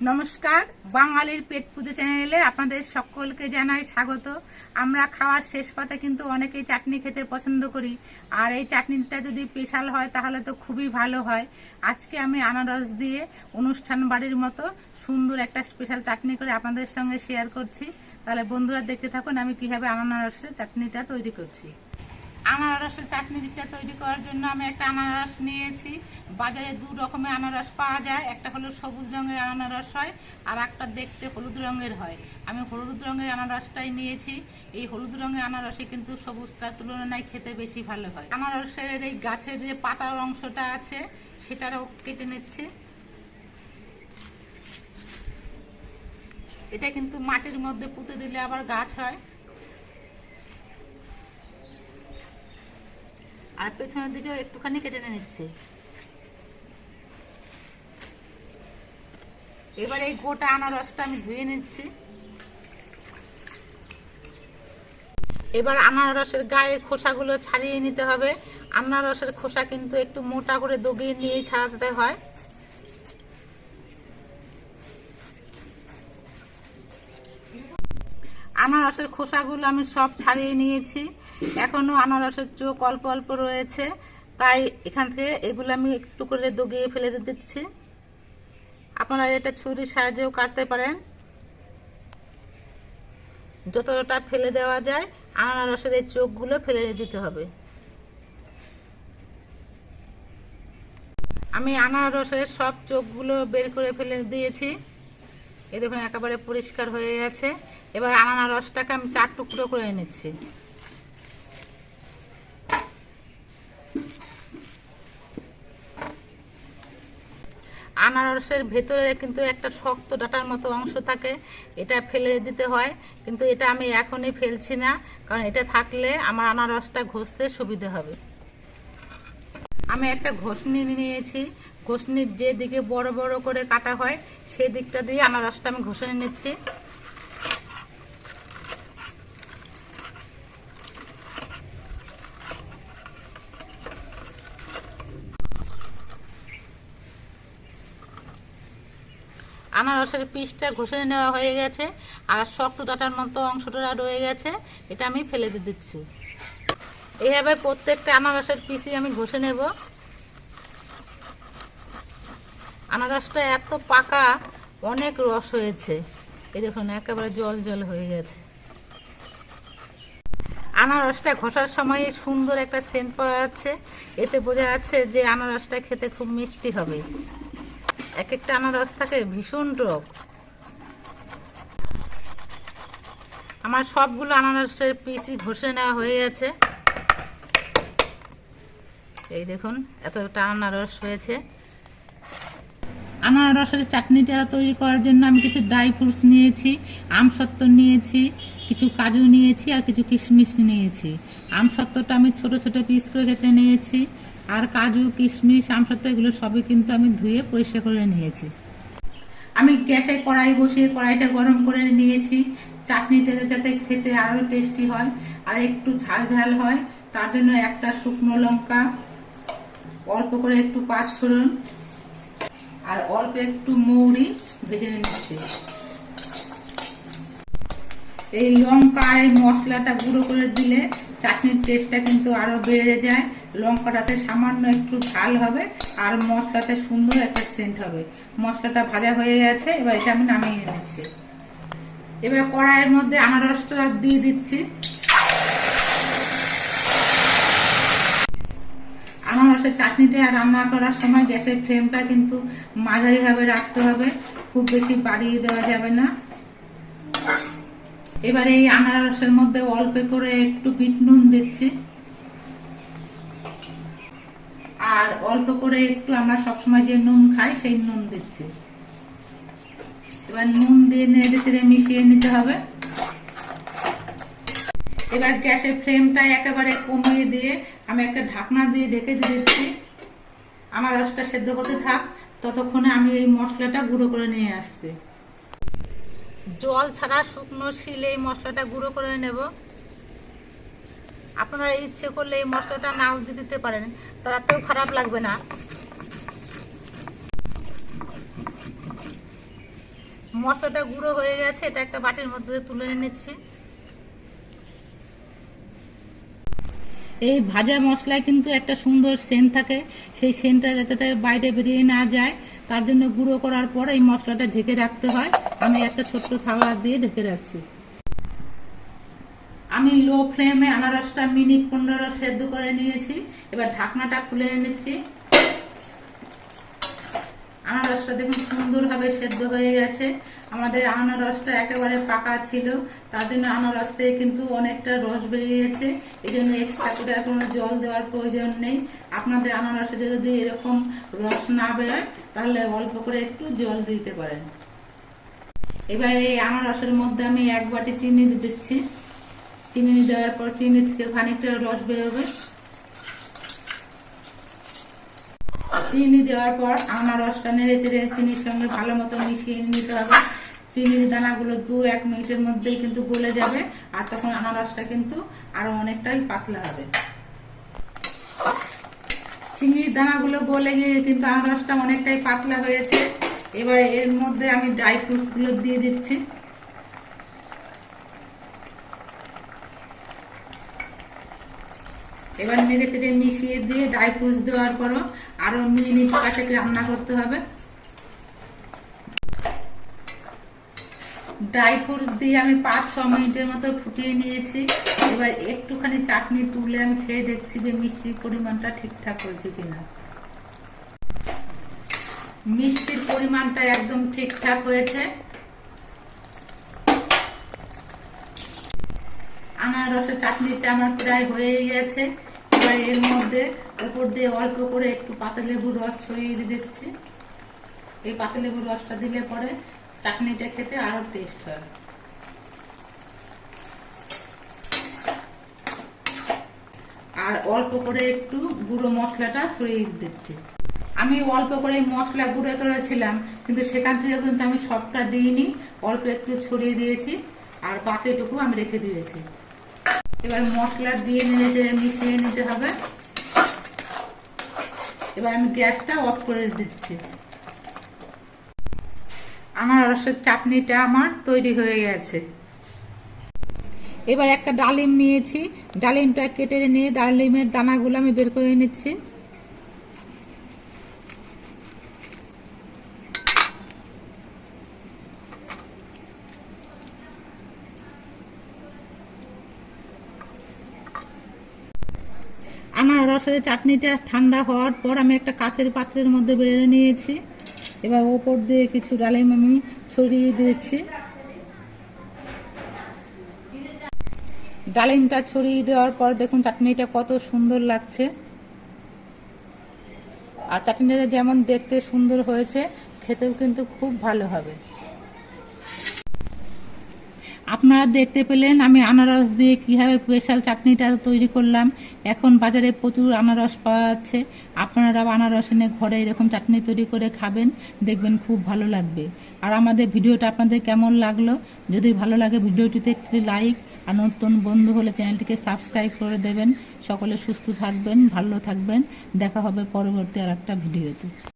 নমস্কার, বাঙালির পেট পুজো চ্যানেলে আপনাদের সকলকে জানাই স্বাগত। আমরা খাওয়ার শেষ পাতে কিন্তু অনেকেই চাটনি খেতে পছন্দ করি। আর এই চাটনিটা যদি স্পেশাল হয়, তাহলে তো খুবই ভালো হয়। আজকে আমি আনারস দিয়ে অনুষ্ঠান বাড়ির মতো সুন্দর একটা স্পেশাল চাটনি করে আপনাদের সঙ্গে শেয়ার করছি। তাহলে বন্ধুরা দেখতে থাকুন আমি কীভাবে আনারসের চাটনিটা তৈরি করছি। আনারসের চাটনি চাটনিটা তৈরি করার জন্য আমি একটা আনারস নিয়েছি। বাজারে দু রকমের আনারস পাওয়া যায়। একটা হলো সবুজ রঙের আনারস হয়, আর একটা দেখতে হলুদ রঙের হয়। আমি হলুদ রঙের আনারসটাই নিয়েছি। এই হলুদ রঙের আনারসে কিন্তু সবুজটার তুলনায় খেতে বেশি ভালো হয়। আনারসের এই গাছের যে পাতার অংশটা আছে, সেটারও কেটে নিচ্ছে। এটা কিন্তু মাটির মধ্যে পুঁতে দিলে আবার গাছ হয়। আর পেছনের দিকে একটুখানি কেটে নিচ্ছে। এবার এই গোটা আনারসটা আমি ধুয়ে নিচ্ছি। এবার আনারসের গায়ে খোসাগুলো ছাড়িয়ে নিতে হবে। আনারসের খোসা কিন্তু একটু মোটা করে দগিয়ে নিয়ে ছাড়াতে হয়। আনারসের খোসাগুলো আমি সব ছাড়িয়ে নিয়েছি। এখনও আনারসের চোখ অল্প অল্প রয়েছে। তাই এখান থেকে এগুলো আমি একটু করে দগিয়ে ফেলে দিচ্ছি। আপনারা এটা ছুরির সাহায্যেও কাটতে পারেন। যতটা ফেলে দেওয়া যায়, আনারসের এই চোখগুলো ফেলে দিতে হবে। আমি আনারসের সব চোখগুলো বের করে ফেলে দিয়েছি। এই দেখুন, একেবারে পরিষ্কার হয়ে গেছে। এবার আনারসটাকে আমি চার টুকরো করে নিচ্ছি আনারসের ভেতরে কিন্তু একটা শক্ত ডাটার মতো অংশ থাকে, এটা ফেলে দিতে হয়। কিন্তু এটা আমি এখনই ফেলছি না, কারণ এটা থাকলে আমার আনারসটা ঘষতে সুবিধে হবে। আমি একটা ঘষনি নিয়েছি। ঘষনির যে দিকে বড় বড় করে কাটা হয় সেই দিকটা দিয়ে আনারসটা আমি ঘষে নিচ্ছি। আনারসের পিসটা ঘষে নেওয়া হয়ে গেছে, আর শক্ত ডাটার মতো অংশটা রয়ে গেছে, এটা আমি ফেলে দিয়ে দিচ্ছি। এইভাবে প্রত্যেকটা আনারসের পিসই আমি ঘষে নেব। আনারসটা এত পাকা, অনেক রস হয়েছে। এই দেখুন, একেবারে জল জল হয়ে গেছে। আনারসটা ঘষার সময় সুন্দর একটা সেন্ট পাওয়া যাচ্ছে। এতে বোঝা যাচ্ছে যে আনারসটা খেতে খুব মিষ্টি হবে। এক একটা আনারস থাকে, ভীষণ টক আমার সবগুলো আনারসের পিসি ঘষে নেওয়া হয়ে গেছে। এই দেখুন, এতটা আনারস হয়েছে। আনারসের চাটনিটা তৈরি করার জন্য আমি কিছু ড্রাই ফ্রুটস নিয়েছি আমসত্ত্ব নিয়েছি, কিছু কাজু নিয়েছি আর কিছু কিশমিশ নিয়েছি। আমসত্ত্বটা আমি ছোট ছোট পিস করে কেটে নিয়েছি। আর কাজু, কিশমিশ আমসত্ত্ব এগুলো সবই কিন্তু আমি ধুয়ে পরিষ্কার করে নিয়েছি। আমি গ্যাসে কড়াই বসিয়ে কড়াইটা গরম করে নিয়েছি। চাটনিটা যাতে খেতে আরও টেস্টি হয়। আর একটু ঝাল ঝাল হয়, তার জন্য একটা শুকনো লঙ্কা, অল্প করে একটু পাঁচ ফোড়ন, আর অল্প একটু মৌরি ভেজে নিচ্ছি। এই লঙ্কা এই মশলাটা গুঁড়ো করে দিলে চাটনির টেস্টটা কিন্তু আরও বেড়ে যায়। লঙ্কাটাতে সামান্য একটু ঝাল হবে আর মশলাতে সুন্দর একটা সেন্ট হবে। মশলাটা ভাজা হয়ে গেছে, এবার এটা আমি নামিয়ে নিচ্ছি। এবার কড়াইয়ের মধ্যে আনারসটা দিয়ে দিচ্ছি। আনারসের চাটনিটা রান্না করার সময় গ্যাসের ফ্লেমটা কিন্তু মাঝারিভাবে রাখতে হবে, খুব বেশি বাড়িয়ে দেওয়া যাবে না। এবারে এই আনারসের মধ্যে অল্প করে একটু বিট নুন দিচ্ছি। আর অল্প করে একটু আমরা সবসময় যে নুন খাই, সেই নুন দিচ্ছি। এবার নুন দিয়ে নেড়ে চেড়ে মিশিয়ে নিতে হবে। এবার গ্যাসের ফ্লেমটা একেবারে কমিয়ে দিয়ে আমি একটা ঢাকনা দিয়ে ঢেকে দিচ্ছি। আমার রসটা সেদ্ধ হতে থাক, ততক্ষণে আমি এই মশলাটা গুঁড়ো করে নিয়ে আসছি। জল ছাড়া শুকনো শিলে এই মশলাটা গুঁড়ো করে নেব। আপনারা ইচ্ছে করলে এই মশলাটা নাও দিতে পারেন। তাতেও খারাপ লাগবে না। মশলাটা গুঁড়ো হয়ে গেছে, এটা একটা বাটির মধ্যে তুলে নিচ্ছি। এই ভাজা মশলায় কিন্তু একটা সুন্দর সেন্ট থাকে। সেই সেন্টটা যাতে বাইরে বেরিয়ে না যায়, তার জন্য গুঁড়ো করার পর এই মশলাটা ঢেকে রাখতে হয়। আমি একটা ছোট্ট থালা দিয়ে ঢেকে রাখছি। আমি লো ফ্লেমে আনারসটা মিনিট পনেরো সেদ্ধ করে নিয়েছি। এবার ঢাকনাটা খুলে এনেছি আনারসটা দেখুন সুন্দরভাবে সেদ্ধ হয়ে গেছে। আমাদের আনারসটা একেবারে পাকা ছিল, তার জন্য আনারস থেকে কিন্তু অনেকটা রস বেরিয়েছে। এই জন্য এক্সট্রা করে আর কোনো জল দেওয়ার প্রয়োজন নেই। আপনাদের আনারসে যদি এরকম রস না বেরোয়, তাহলে অল্প করে একটু জল দিতে পারেন। এবার এই আনারসের মধ্যে আমি এক বাটি চিনি দিচ্ছি। চিনি দেওয়ার পর চিনি থেকে খানিকটা রস বেরোবে। চিনি দেওয়ার পর আনারসটা নেড়ে চেড়ে চিনির সঙ্গে ভালো মতো মিশিয়ে নিতে হবে। চিনির দানাগুলো দু এক মিনিটের মধ্যেই কিন্তু গলে যাবে আর তখন আনারসটা কিন্তু আরও অনেকটাই পাতলা হবে। চিনির দানাগুলো গলে গিয়ে কিন্তু আনারসটা অনেকটাই পাতলা হয়েছে। এবার এর মধ্যে আমি ড্রাই ফ্রুটসগুলো দিয়ে দিচ্ছি। এবার নেড়ে চেড়ে মিশিয়ে দিয়ে ড্রাই ফ্রুটস দেওয়ার পরও আরও মিনিট পাঁচেক রান্না করতে হবে। ড্রাই ফ্রুটস দিয়ে আমি পাঁচ ছ মিনিটের মতো ফুটিয়ে নিয়েছি। এবার একটুখানি চাটনি তুলে আমি খেয়ে দেখছি যে মিষ্টির পরিমাণটা ঠিকঠাক হয়েছে কিনা। মিষ্টির পরিমাণটা একদম ঠিকঠাক হয়েছে। আনারসের চাটনিটা আমার প্রায় হয়ে গেছে। এবার এর মধ্যে উপর দিয়ে অল্প করে একটু পাতালেবুর রস ছড়িয়ে দিয়ে দিচ্ছি। এই পাতালেবুর রসটা দিলে পরে চাটনিটা খেতে আরও টেস্ট হয়। আর অল্প করে একটু গুঁড়ো মশলাটা ছড়িয়ে দিচ্ছি। আমি অল্প করে মশলা গুঁড়ো করেছিলাম, কিন্তু সেখান থেকে কিন্তু আমি সবটা দিইনি, অল্প একটু ছড়িয়ে দিয়েছি, আর বাকিটুকু আমি রেখে দিয়েছি। এবার মশলা দিয়ে নিয়ে মিশিয়ে নিতে হবে। এবার আমি গ্যাসটা অফ করে দিচ্ছি। আনারসের চাটনিটা আমার তৈরি হয়ে গেছে। এবার একটা ডালিম নিয়েছি। ডালিমটা কেটে নিয়ে ডালিমের দানাগুলো আমি বের করে নিচ্ছি। আনারসের চাটনিটা ঠান্ডা হওয়ার পর আমি একটা কাচের পাত্রের মধ্যে বেড়ে নিয়েছি। এবার ওপর দিয়ে কিছু ডালিম আমি ছড়িয়ে দিয়েছি। ডালিমটা ছড়িয়ে দেওয়ার পর দেখুন চাটনিটা কত সুন্দর লাগছে। আর চাটনিটা যেমন দেখতে সুন্দর হয়েছে, খেতেও কিন্তু খুব ভালো হবে। আপনারা দেখতে পেলেন আমি আনারস দিয়ে কীভাবে স্পেশাল চাটনিটা তৈরি করলাম। এখন বাজারে প্রচুর আনারস পাওয়া যাচ্ছে। আপনারা আনারস এনে ঘরে এরকম চাটনি তৈরি করে খাবেন, দেখবেন খুব ভালো লাগবে। আর আমাদের ভিডিওটা আপনাদের কেমন লাগল? যদি ভালো লাগে ভিডিওটিতে একটি লাইক আর নতুন বন্ধু হলে চ্যানেলটিকে সাবস্ক্রাইব করে দেবেন। সকলে সুস্থ থাকবেন, ভালো থাকবেন। দেখা হবে পরবর্তী আর একটা ভিডিওতে।